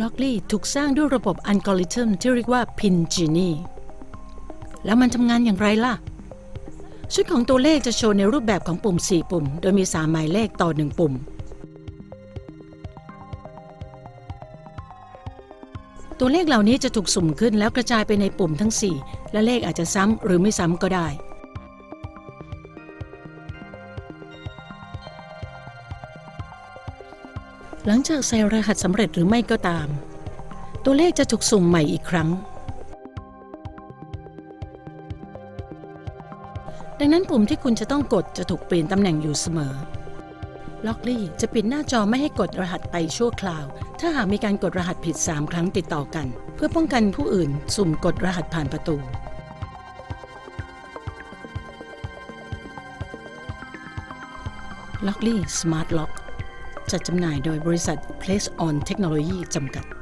ล็อกลี่ถูกสร้างด้วยระบบอัลกอริทึมที่เรียกว่า Pin Genie แล้วมันทำงานอย่างไรล่ะ ชุดของตัวเลขจะโชว์ในรูปแบบของปุ่ม 4 ปุ่ม โดยมี 3 หมายเลขต่อ 1 ปุ่ม ตัวเลขเหล่านี้จะถูกสุ่มขึ้นแล้วกระจายไปในปุ่มทั้ง 4 และเลขอาจจะซ้ำหรือไม่ซ้ำก็ได้ หลังจากใส่รหัสสำเร็จหรือไม่ก็ตาม ตัวเลขจะถูกสุ่มใหม่อีกครั้ง ดังนั้นปุ่มที่คุณจะต้องกดจะถูกเปลี่ยนตำแหน่งอยู่เสมอล็อกลี่จะปิดหน้าจอไม่ให้กดรหัสไปชั่วคราว ถ้าหากมีการกดรหัสผิด 3 ครั้งติดต่อกัน เพื่อป้องกันผู้อื่นสุ่มกดรหัสผ่านประตู ล็อกลี่สมาร์ทล็อก จัดจำหน่ายโดยบริษัท Place On Technology จำกัด